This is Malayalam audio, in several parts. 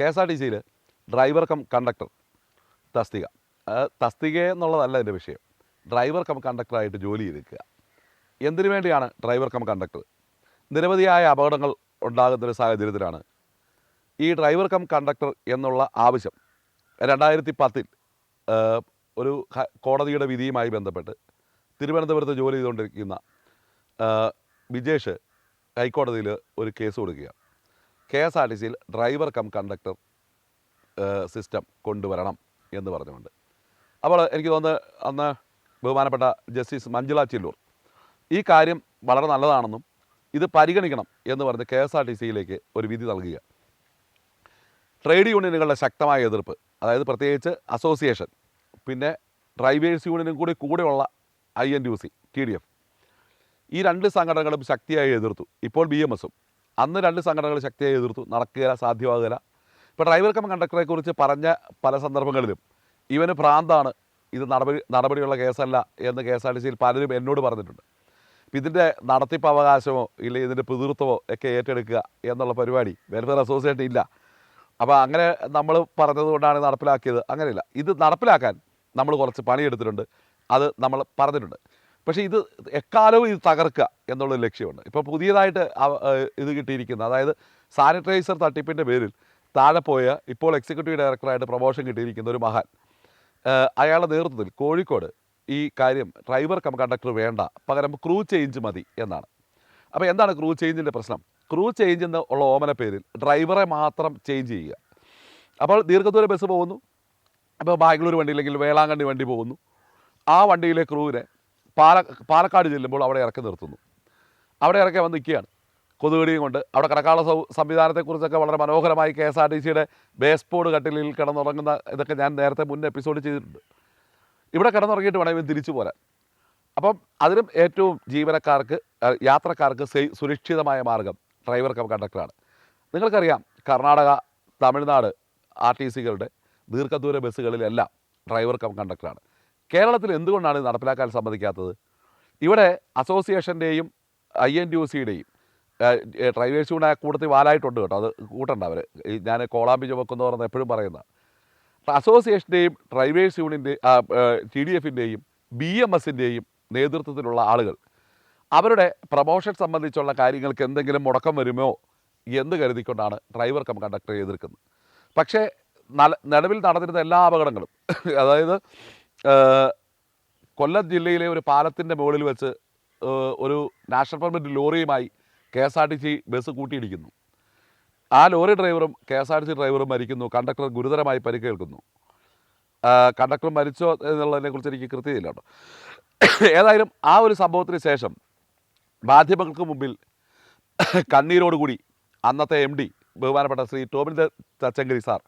കെ എസ് ആർ ടി സിയിൽ ഡ്രൈവർ കം കണ്ടക്ടർ തസ്തിക. തസ്തിക എന്നുള്ളതല്ല എന്റെ വിഷയം. ഡ്രൈവർ കം കണ്ടക്ടറായിട്ട് ജോലി ചെയ്തിരിക്കുക. എന്തിനു വേണ്ടിയാണ് ഡ്രൈവർ കം കണ്ടക്ടർ നിരവധിയായ അപകടങ്ങൾ ഉണ്ടാകുന്ന ഒരു സാഹചര്യത്തിലാണ് ഈ ഡ്രൈവർ കം കണ്ടക്ടർ എന്നുള്ള ആവശ്യം രണ്ടായിരത്തി പത്തിൽ ഒരു കോടതിയുടെ വിധിയുമായി ബന്ധപ്പെട്ട് തിരുവനന്തപുരത്ത് ജോലി ചെയ്തുകൊണ്ടിരിക്കുന്ന വിജേഷ് ഹൈക്കോടതിയിൽ ഒരു കേസ് കൊടുക്കുക കെ എസ് ആർ ടി സിയിൽ ഡ്രൈവർ കം കണ്ടക്ടർ സിസ്റ്റം കൊണ്ടുവരണം എന്ന് പറഞ്ഞുകൊണ്ട്. അപ്പോൾ എനിക്ക് തോന്നുന്നത് അന്ന് ബഹുമാനപ്പെട്ട ജസ്റ്റിസ് മഞ്ജുള ചില്ലൂർ ഈ കാര്യം വളരെ നല്ലതാണെന്നും ഇത് പരിഗണിക്കണം എന്ന് പറഞ്ഞ് കെ എസ് ആർ ടി സിയിലേക്ക് ഒരു വിധി നൽകുക. ട്രേഡ് യൂണിയനുകളുടെ ശക്തമായ എതിർപ്പ് അതായത് പ്രത്യേകിച്ച് അസോസിയേഷൻ പിന്നെ ഡ്രൈവേഴ്സ് യൂണിയനും കൂടി കൂടെയുള്ള I N U C T D F ഈ രണ്ട് സംഘടനകളും ശക്തിയായി എതിർത്തു. ഇപ്പോൾ ബി എം എസും. അന്ന് രണ്ട് സംഘടനകൾ ശക്തിയായി എതിർത്തു. നടക്കുകയില്ല സാധ്യമാകുകയില്ല. ഇപ്പോൾ ഡ്രൈവർ കം കണ്ടക്ടറെ കുറിച്ച് പറഞ്ഞ പല സന്ദർഭങ്ങളിലും ഇവന് ഭ്രാന്താണ് ഇത് നടപടി നടപടിയുള്ള കേസല്ല എന്ന് കെ എസ് ആർ ടി സിയിൽ പലരും എന്നോട് പറഞ്ഞിട്ടുണ്ട്. അപ്പം ഇതിന്റെ നടത്തിപ്പ് അവകാശമോ ഇല്ലെങ്കിൽ ഇതിന്റെ പിതൃത്വമോ ഒക്കെ ഏറ്റെടുക്കുക എന്നുള്ള പരിപാടി വെൽഫെയർ അസോസിയേഷൻ ഇല്ല. അപ്പോൾ അങ്ങനെ നമ്മൾ പറഞ്ഞതുകൊണ്ടാണ് നടപ്പിലാക്കിയത്. അങ്ങനെയില്ല ഇത് നടപ്പിലാക്കാൻ നമ്മൾ കുറച്ച് പണിയെടുത്തിട്ടുണ്ട്. അത് നമ്മൾ പറഞ്ഞിട്ടുണ്ട്. പക്ഷേ ഇത് എക്കാലവും ഇത് തകർക്കുക എന്നുള്ള ലക്ഷ്യമുണ്ട്. ഇപ്പോൾ പുതിയതായിട്ട് ഇത് കിട്ടിയിരിക്കുന്നത് അതായത് സാനിറ്റൈസർ തട്ടിപ്പിന്റെ പേരിൽ താഴെ പോയ ഇപ്പോൾ എക്സിക്യൂട്ടീവ് ഡയറക്ടറായിട്ട് പ്രൊമോഷൻ കിട്ടിയിരിക്കുന്ന ഒരു മഹാൻ അയാളുടെ നേതൃത്വത്തിൽ കോഴിക്കോട് ഈ കാര്യം ഡ്രൈവർ കം കണ്ടക്ടർ വേണ്ട പകരം ക്രൂ ചേഞ്ച് മതി എന്നാണ്. അപ്പോൾ എന്താണ് ക്രൂ ചേഞ്ചിന്റെ പ്രശ്നം? ക്രൂ ചേഞ്ച് എന്ന് ഉള്ള ഓമന പേരിൽ ഡ്രൈവറെ മാത്രം ചേഞ്ച് ചെയ്യുക. അപ്പോൾ ദീർഘദൂര ബസ് പോകുന്നു. അപ്പോൾ ബാംഗ്ലൂർ വണ്ടി അല്ലെങ്കിൽ വേളാങ്കണ്ണി വണ്ടി പോകുന്നു. ആ വണ്ടിയിലെ ക്രൂവിനെ പാല പാലക്കാട് ചെല്ലുമ്പോൾ അവിടെ ഇറക്കി നിർത്തുന്നു. അവിടെ ഇറക്കി വന്ന് നിൽക്കുകയാണ്. കൊതുകടിയും കൊണ്ട് അവിടെ കിടക്കാനുള്ള സൗ സംവിധാനത്തെക്കുറിച്ചൊക്കെ വളരെ മനോഹരമായി കെ എസ് ആർ ടി സിയുടെ ബേസ് ബോർഡ് കട്ടിലിൽ കിടന്നുറങ്ങുന്ന ഇതൊക്കെ ഞാൻ നേരത്തെ മുൻ എപ്പിസോഡ് ചെയ്തിട്ടുണ്ട്. ഇവിടെ കിടന്നുറങ്ങിയിട്ട് വേണം ഇവൻ തിരിച്ചു പോരാൻ. അപ്പം അതിനും ഏറ്റവും ജീവനക്കാർക്ക് യാത്രക്കാർക്ക് സുരക്ഷിതമായ മാർഗം ഡ്രൈവർ കം കണ്ടക്ടറാണ്. നിങ്ങൾക്കറിയാം കർണാടക തമിഴ്നാട് ആർ ടി സികളുടെ ദീർഘദൂര ബസ്സുകളിലെല്ലാം ഡ്രൈവർ കം കണ്ടക്ടറാണ്. കേരളത്തിൽ എന്തുകൊണ്ടാണ് ഇത് നടപ്പിലാക്കാൻ സമ്മതിക്കാത്തത്? ഇവിടെ അസോസിയേഷന്റെയും ഐ എൻ ടി യു സിയുടെയും ഡ്രൈവേഴ്സ് യൂണിയൻ കൂട്ടത്തിൽ വാലായിട്ടുണ്ട് കേട്ടോ. അത് കൂട്ടണ്ട അവർ ഞാൻ കോളാമ്പി ചുമക്കുന്നു എന്ന് എപ്പോഴും പറയുന്ന അസോസിയേഷന്റെയും ഡ്രൈവേഴ്സ് യൂണിയന്റെ ടി ഡി എഫിന്റെയും ബി എം എസിന്റെയും നേതൃത്വത്തിലുള്ള ആളുകൾ അവരുടെ പ്രമോഷൻ സംബന്ധിച്ചുള്ള കാര്യങ്ങൾക്ക് എന്തെങ്കിലും മുടക്കം വരുമോ എന്ന് കരുതിക്കൊണ്ടാണ് ഡ്രൈവർ കം കണ്ടക്ടറെ എതിർക്കുന്നത് പക്ഷേ നല നിലവിൽ നടന്നിരുന്ന എല്ലാ അപകടങ്ങളും അതായത് കൊല്ലം ജില്ലയിലെ ഒരു പാലത്തിന്റെ മുകളിൽ വെച്ച് ഒരു national permit ലോറിയുമായി K S R T C bus കൂട്ടിയിടിക്കുന്നു. ആ ലോറി ഡ്രൈവറും K S R T C ഡ്രൈവറും മരിക്കുന്നു. കണ്ടക്ടർ ഗുരുതരമായി പരിക്കേൽക്കുന്നു. കണ്ടക്ടർ മരിച്ചോ എന്നുള്ളതിനെക്കുറിച്ച് എനിക്ക് കൃത്യതയില്ല കേട്ടോ ഏതായാലും ആ ഒരു സംഭവത്തിന് ശേഷം മാധ്യമങ്ങൾക്ക് മുമ്പിൽ കണ്ണീരോടുകൂടി അന്നത്തെ എം ഡി ബഹുമാനപ്പെട്ട ശ്രീ ടോമിൻ തച്ചങ്കരി സാർ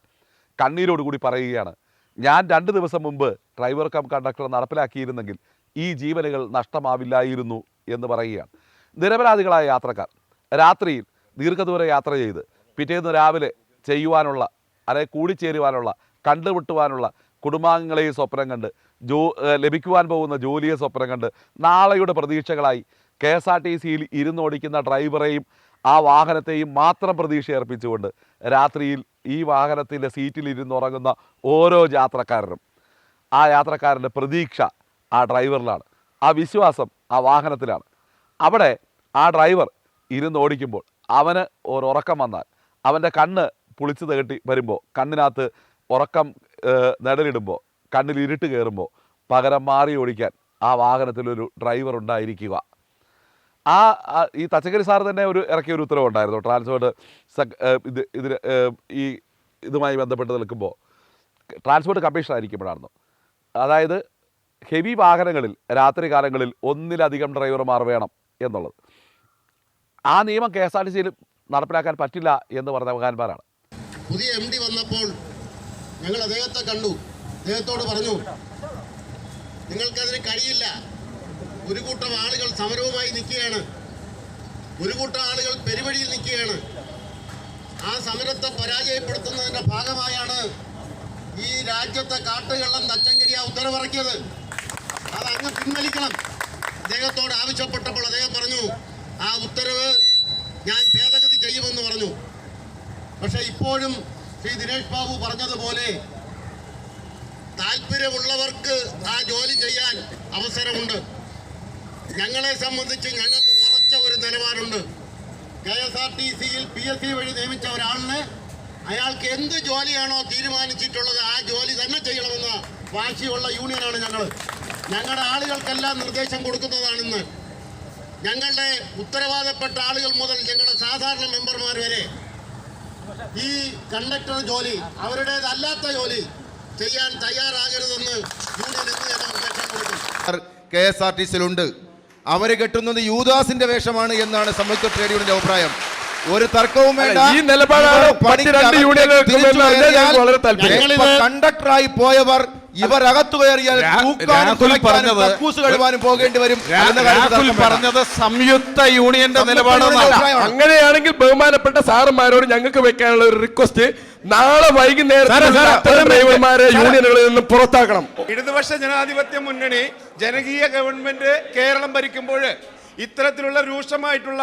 കണ്ണീരോടുകൂടി പറയുകയാണ് ഞാൻ രണ്ട് ദിവസം മുമ്പ് ഡ്രൈവർ കം കണ്ടക്ടർ നടപ്പിലാക്കിയിരുന്നെങ്കിൽ ഈ ജീവനുകൾ നഷ്ടമാവില്ലായിരുന്നു എന്ന് പറയുകയാണ്. നിരപരാധികളായ യാത്രക്കാർ രാത്രിയിൽ ദീർഘദൂര യാത്ര ചെയ്ത് പിറ്റേന്ന് രാവിലെ ചെയ്യുവാനുള്ള അല്ലെങ്കിൽ കൂടിച്ചേരുവാനുള്ള കണ്ടുമുട്ടുവാനുള്ള കുടുംബാംഗങ്ങളെയും സ്വപ്നം കണ്ട് ജോ ലഭിക്കുവാൻ പോകുന്ന ജോലിയെ സ്വപ്നം കണ്ട് നാളെയുടെ പ്രതീക്ഷകളായി കെ എസ് ആർ ടി സിയിൽ ഇരുന്നോടിക്കുന്ന ഡ്രൈവറെയും ആ വാഹനത്തെയും മാത്രം പ്രതീക്ഷ അർപ്പിച്ചുകൊണ്ട് രാത്രിയിൽ ഈ വാഹനത്തിന്റെ സീറ്റിൽ ഇരുന്നുറങ്ങുന്ന ഓരോ യാത്രക്കാരനും ആ യാത്രക്കാരന്റെ പ്രതീക്ഷ ആ ഡ്രൈവറിലാണ്. ആ വിശ്വാസം ആ വാഹനത്തിലാണ്. അവിടെ ആ ഡ്രൈവർ ഇരുന്ന് ഓടിക്കുമ്പോൾ അവന് ഒരു ഉറക്കം വന്നാൽ അവന്റെ കണ്ണ് പുളിച്ചു തകട്ടി വരുമ്പോൾ കണ്ണിനകത്ത് ഉറക്കം നിഴലിടുമ്പോൾ കണ്ണിൽ ഇരുട്ട് കയറുമ്പോൾ പകരം മാറി ഓടിക്കാൻ ആ വാഹനത്തിലൊരു ഡ്രൈവർ ഉണ്ടായിരിക്കുക. ആ ആ, ഈ തച്ചക്കരി സാർ തന്നെ ഒരു ഇറക്കിയ ഒരു ഉത്തരവുണ്ടായിരുന്നു. ട്രാൻസ്പോർട്ട് ഇത് ഇതിന് ഈ ഇതുമായി ബന്ധപ്പെട്ട് നിൽക്കുമ്പോൾ ട്രാൻസ്പോർട്ട് കമ്മീഷൻ ആയിരിക്കുമ്പോഴായിരുന്നു അതായത് ഹെവി വാഹനങ്ങളിൽ രാത്രി കാലങ്ങളിൽ ഒന്നിലധികം ഡ്രൈവർമാർ വേണം എന്നുള്ളത്. ആ നിയമം കെ എസ് ആർ ടി സിയിൽ നടപ്പിലാക്കാൻ പറ്റില്ല എന്ന് പറഞ്ഞ മഹാന്മാരാണ്. പുതിയ എം ഡി വന്നപ്പോൾ ഞങ്ങൾ അദ്ദേഹത്തെ കണ്ടു. അദ്ദേഹത്തോട് പറഞ്ഞു നിങ്ങൾക്കതിന് കഴിയില്ല. ഒരു കൂട്ടം ആളുകൾ സമരവുമായി നിൽക്കുകയാണ്. ഒരു കൂട്ടം ആളുകൾ പെരുവഴിയിൽ നിൽക്കുകയാണ്. ആ സമരത്തെ പരാജയപ്പെടുത്തുന്നതിന്റെ ഭാഗമായാണ് ഈ രാജ്യത്തെ കാട്ടുകള്ളം തച്ചങ്കരി ആ ഉത്തരവിറക്കിയത്. അത് അങ്ങ് പിൻവലിക്കണം. അദ്ദേഹത്തോട് ആവശ്യപ്പെട്ടപ്പോൾ അദ്ദേഹം പറഞ്ഞു ആ ഉത്തരവ് ഞാൻ ഭേദഗതി ചെയ്യുമെന്ന് പറഞ്ഞു. പക്ഷെ ഇപ്പോഴും ശ്രീ ദിനേഷ് ബാബു പറഞ്ഞതുപോലെ താല്പര്യമുള്ളവർക്ക് ആ ജോലി ചെയ്യാൻ അവസരമുണ്ട്. ഞങ്ങളെ സംബന്ധിച്ച് ഞങ്ങൾക്ക് ഉറച്ച ഒരു നിലപാടുണ്ട്. കെ എസ് ആർ ടി സിയിൽ പി എസ് സി വഴി നിയമിച്ച ഒരാളിന് അയാൾക്ക് എന്ത് ജോലിയാണോ തീരുമാനിച്ചിട്ടുള്ളത് ആ ജോലി തന്നെ ചെയ്യണമെന്ന് വാശിയുള്ള യൂണിയനാണ് ഞങ്ങൾ ഞങ്ങളുടെ ആളുകൾക്കെല്ലാം നിർദ്ദേശം കൊടുക്കുന്നതാണിന്ന്. ഞങ്ങളുടെ ഉത്തരവാദപ്പെട്ട ആളുകൾ മുതൽ ഞങ്ങളുടെ സാധാരണ മെമ്പർമാർ വരെ ഈ കണ്ടക്ടർ ജോലി അവരുടേതല്ലാത്ത ജോലി ചെയ്യാൻ തയ്യാറാകരുതെന്ന് യൂണിയൻ നിർദ്ദേശം കൊടുക്കും. കെ എസ് ആർ ടി സിയിലുണ്ട്. അവർ കെട്ടുന്നത് യൂദാസിന്റെ വേഷമാണ് എന്നാണ് സംയുക്ത ട്രേഡ് യൂണിയന്റെ അഭിപ്രായം. ഒരു തർക്കവും വേണ്ട. ഈ നിലപാടാണ് മറ്റ് രണ്ട് യൂണിയനുകൾക്കും. കണ്ടക്ടറായി പോയവർ ഇവർ അകത്തു കയറിയാൽ പോകേണ്ടി വരും രാഹുൽ പറഞ്ഞത് സംയുക്ത യൂണിയന്റെ നിലപാടാണ് അങ്ങനെയാണെങ്കിൽ ബഹുമാനപ്പെട്ട സാറുമാരോട് ഞങ്ങൾക്ക് വെക്കാനുള്ള ഒരു റിക്വസ്റ്റ് നാളെ വൈകുന്നേരം ഡ്രൈവർമാരെ യൂണിയനുകളിൽ നിന്ന് പുറത്താക്കണം. ഇടതുപക്ഷ ജനാധിപത്യ മുന്നണി ജനകീയ ഗവൺമെന്റ് കേരളം ഭരിക്കുമ്പോൾ ഇത്തരത്തിലുള്ള രൂക്ഷമായിട്ടുള്ള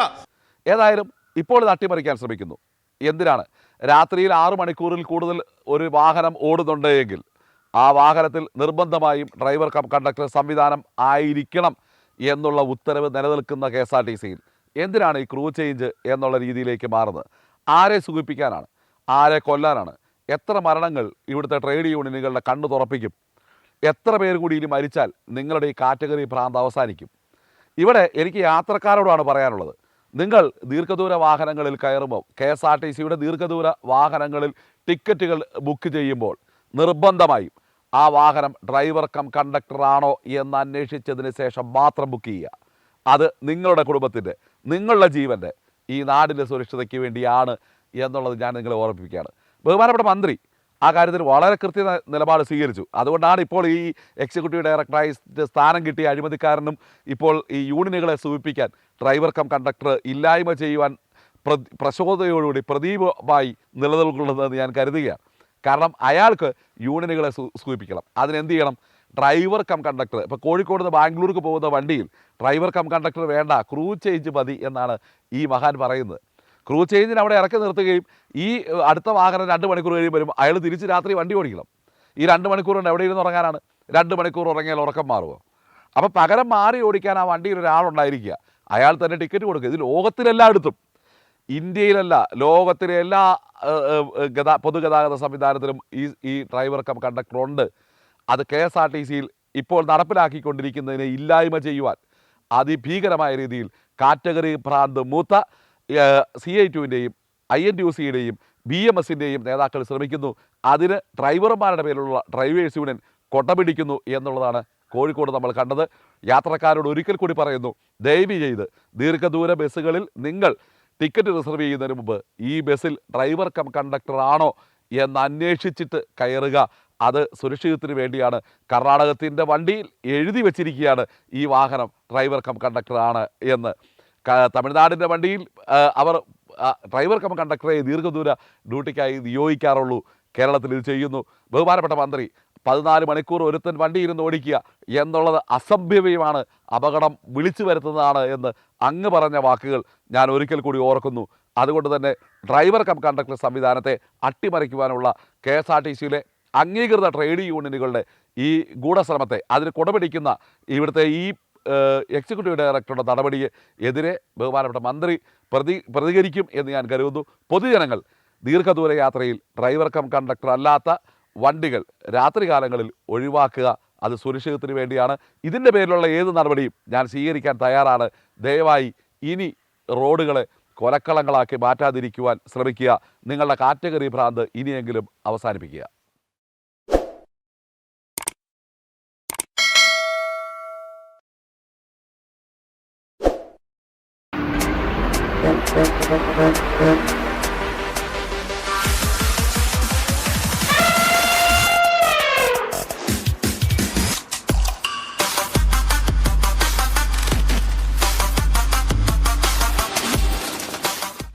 ഏതായാലും ഇപ്പോൾ ഇത് അട്ടിമറിക്കാൻ ശ്രമിക്കുന്നു. എന്തിനാണ്? രാത്രിയിൽ ആറു മണിക്കൂറിൽ കൂടുതൽ ഒരു വാഹനം ഓടുന്നുണ്ട് എങ്കിൽ ആ വാഹനത്തിൽ നിർബന്ധമായും ഡ്രൈവർ കം കണ്ടക്ടർ സംവിധാനം ആയിരിക്കണം എന്നുള്ള ഉത്തരവ് നിലനിൽക്കുന്ന കെ എസ് ആർ ടി സിയിൽ. എന്തിനാണ് ഈ ക്രൂ ചേഞ്ച് എന്നുള്ള രീതിയിലേക്ക് മാറുന്നത്? ആരെ സുഖിപ്പിക്കാനാണ്? ആരെ കൊല്ലാനാണ്? എത്ര മരണങ്ങൾ ഇവിടുത്തെ ട്രേഡ് യൂണിയനുകളുടെ കണ്ണു തുറപ്പിക്കും? എത്ര പേർ കൂടി ഇനി മരിച്ചാൽ നിങ്ങളുടെ ഈ കാറ്റഗറി ഭ്രാന്ത് അവസാനിക്കും? ഇവിടെ എനിക്ക് യാത്രക്കാരോടാണ് പറയാനുള്ളത്. നിങ്ങൾ ദീർഘദൂര വാഹനങ്ങളിൽ കയറുമ്പോൾ കെ എസ് ആർ ടി സിയുടെ ദീർഘദൂര വാഹനങ്ങളിൽ ടിക്കറ്റുകൾ ബുക്ക് ചെയ്യുമ്പോൾ നിർബന്ധമായും ആ വാഹനം ഡ്രൈവർ കം കണ്ടക്ടറാണോ എന്ന് അന്വേഷിച്ചതിന് ശേഷം മാത്രം ബുക്ക് ചെയ്യുക. അത് നിങ്ങളുടെ കുടുംബത്തിന്റെ നിങ്ങളുടെ ജീവന്റെ ഈ നാടിന്റെ സുരക്ഷിതയ്ക്ക് വേണ്ടിയാണ് എന്നുള്ളത് ഞാൻ നിങ്ങളെ ഓർമ്മിപ്പിക്കുകയാണ്. ബഹുമാനപ്പെട്ട മന്ത്രി ആ കാര്യത്തിൽ വളരെ കൃത്യ നിലപാട് സ്വീകരിച്ചു. അതുകൊണ്ടാണ് ഇപ്പോൾ ഈ എക്സിക്യൂട്ടീവ് ഡയറക്ടറായി സ്ഥാനം കിട്ടിയ അഴിമതിക്കാരനും ഇപ്പോൾ ഈ യൂണിയനുകളെ സൂചിപ്പിക്കാൻ ഡ്രൈവർ കം കണ്ടക്ടർ ഇല്ലായ്മ ചെയ്യുവാൻ പ്ര പ്രശോധയോടുകൂടി പ്രദീപമായി നിലനിൽക്കുന്നതെന്ന് ഞാൻ കരുതുകയാണ്. കാരണം അയാൾക്ക് യൂണിയനുകളെ സൂചിപ്പിക്കണം. അതിനെന്ത് ചെയ്യണം? ഡ്രൈവർ കം കണ്ടക്ടർ ഇപ്പോൾ കോഴിക്കോട് നിന്ന് ബാംഗ്ലൂർക്ക് പോകുന്ന വണ്ടിയിൽ ഡ്രൈവർ കം കണ്ടക്ടർ വേണ്ട ക്രൂ ചേഞ്ച് മതി എന്നാണ് ഈ മഹാൻ പറയുന്നത്. ക്രൂ ചേഞ്ചിന് അവിടെ ഇറക്കി നിർത്തുകയും ഈ അടുത്ത വാഹനം രണ്ട് മണിക്കൂർ കഴിയും വരും. അയാൾ തിരിച്ച് രാത്രി വണ്ടി ഓടിക്കണം. ഈ രണ്ട് മണിക്കൂർ കൊണ്ട് എവിടെ ഇരുന്ന് ഉറങ്ങാനാണ്? രണ്ട് മണിക്കൂർ ഉറങ്ങിയാൽ ഉറക്കം മാറുമോ അപ്പോൾ പകരം മാറി ഓടിക്കാൻ ആ വണ്ടിയിൽ ഒരാളുണ്ടായിരിക്കുക അയാൾ തന്നെ ടിക്കറ്റ് കൊടുക്കുക. ഇത് ലോകത്തിലെല്ലായിടത്തും ഇന്ത്യയിലല്ല ലോകത്തിലെ എല്ലാ ഗതാ പൊതുഗതാഗത സംവിധാനത്തിലും ഈ ഈ ഡ്രൈവർ കം കണ്ടക്ടറുണ്ട്. അത് കെ എസ് ആർ ടി സിയിൽ ഇപ്പോൾ നടപ്പിലാക്കിക്കൊണ്ടിരിക്കുന്നതിനെ ഇല്ലായ്മ ചെയ്യുവാൻ അതിഭീകരമായ രീതിയിൽ കാറ്റഗറി ഭ്രാന്ത് മൂത്ത സി ഐ ടുവിന്റെയും ഐ എൻ ടി സിയുടെയും ബി എം എസിന്റെയും നേതാക്കൾ ശ്രമിക്കുന്നു. അതിന് ഡ്രൈവർമാരുടെ പേരിലുള്ള ഡ്രൈവേഴ്സ് യൂണിയൻ കൊട്ടപിടിക്കുന്നു എന്നുള്ളതാണ് കോഴിക്കോട് നമ്മൾ കണ്ടത്. യാത്രക്കാരോട് ഒരിക്കൽ കൂടി പറയുന്നു ദയവ് ചെയ്ത് ദീർഘദൂര ബസ്സുകളിൽ നിങ്ങൾ ടിക്കറ്റ് റിസർവ് ചെയ്യുന്നതിന് മുമ്പ് ഈ ബസ്സിൽ ഡ്രൈവർ കം കണ്ടക്ടർ ആണോ എന്ന് അന്വേഷിച്ചിട്ട് കയറുക. അത് സുരക്ഷിതത്തിന് വേണ്ടിയാണ്. കർണാടകത്തിന്റെ വണ്ടിയിൽ എഴുതി വച്ചിരിക്കുകയാണ് ഈ വാഹനം ഡ്രൈവർ കം കണ്ടക്ടറാണ് എന്ന്. തമിഴ്നാടിന്റെ വണ്ടിയിൽ അവർ ഡ്രൈവർ കണ്ടക്ടറെ ദീർഘദൂര ഡ്യൂട്ടിക്കായി നിയോഗിക്കാറുള്ളൂ. കേരളത്തിൽ ഇത് ചെയ്യുന്നു. ബഹുമാനപ്പെട്ട മന്ത്രി പതിനാല് മണിക്കൂർ ഒരുത്തൻ വണ്ടിയിരുന്ന് ഓടിക്കുക എന്നുള്ളത് അസംഭവ്യമാണ്. അപകടം വിളിച്ചു വരുത്തുന്നതാണ് എന്ന് അങ്ങ് പറഞ്ഞ വാക്കുകൾ ഞാൻ ഒരിക്കൽ കൂടി ഓർക്കുന്നു. അതുകൊണ്ട് തന്നെ ഡ്രൈവർ കം കണ്ടക്ടർ സംവിധാനത്തെ അട്ടിമറിക്കുവാനുള്ള കെ എസ് ആർ ടി സിയിലെ അംഗീകൃത ട്രേഡ് യൂണിയനുകളുടെ ഈ ഗൂഢശ്രമത്തെ അതിന് കുടപിടിക്കുന്ന ഇവിടുത്തെ ഈ എക്സിക്യൂട്ടീവ് ഡയറക്ടറുടെ നടപടിയെ എതിരെ ബഹുമാനപ്പെട്ട മന്ത്രി പ്രതി പ്രതികരിക്കും എന്ന് ഞാൻ കരുതുന്നു. പൊതുജനങ്ങൾ ദീർഘദൂര യാത്രയിൽ ഡ്രൈവർ കം കണ്ടക്ടർ അല്ലാത്ത വണ്ടികൾ രാത്രികാലങ്ങളിൽ ഒഴിവാക്കുക അത് സുരക്ഷിതത്തിന് വേണ്ടിയാണ്. ഇതിന്റെ പേരിലുള്ള ഏത് നടപടിയും ഞാൻ സ്വീകരിക്കാൻ തയ്യാറാണ്. ദയവായി ഇനി റോഡുകളെ കൊലക്കളങ്ങളാക്കി മാറ്റാതിരിക്കുവാൻ ശ്രമിക്കുക. നിങ്ങളുടെ കാറ്റഗറി ഭ്രാന്ത് ഇനിയെങ്കിലും അവസാനിപ്പിക്കുക. Thank you.